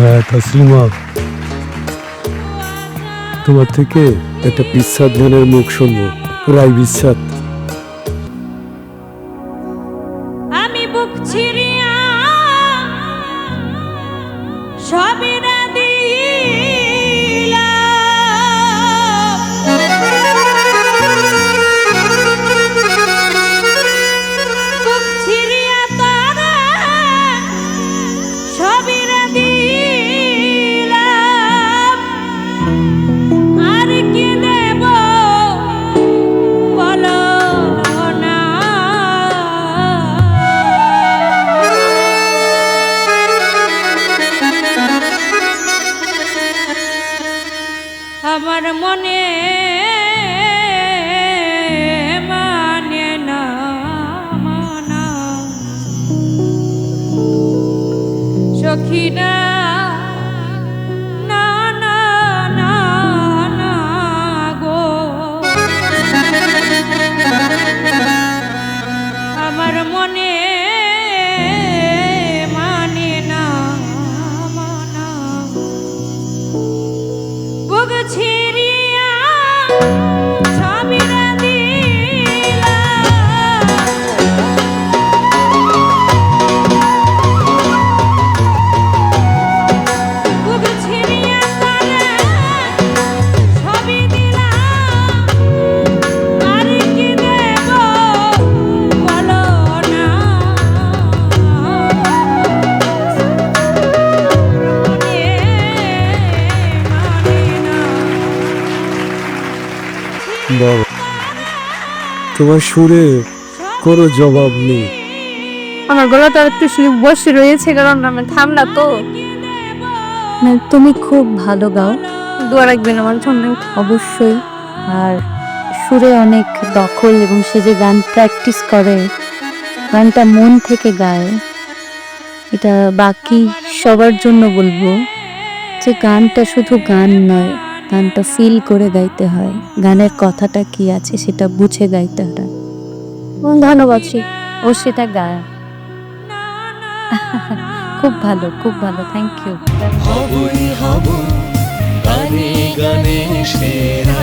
হ্যাঁ তাসলিমা তোমার থেকে একটা বিশ্বাদ গানের মুখ শুনব পুরাই বিচ্ছাদ আমি বুক ছিড়িয়া মনে মানে না তোমার সুরে কোনো জবাব নেই। আমার গলাটা একটু বসে রয়েছে কারণ আমি ঠান্ডা তো। না, তুমি খুব ভালো গাও। দোয়া রাখবেন আমার জন্য। অবশ্যই। আর সুরে অনেক দখল এবং সে যে গান প্র্যাকটিস করে গানটা মন থেকে গায় এটা বাকি সবার জন্য বলব যে গানটা শুধু গান নয় গানটা ফিল করে গাইতে হয়। গানের কথাটা কি আছে সেটা বুঝে গাইতে হয়। ধন্যবাদ শ্রী ও সেটা গায় খুব ভালো খুব ভালো থ্যাংক ইউ হবই হব গানে গানে সেরা।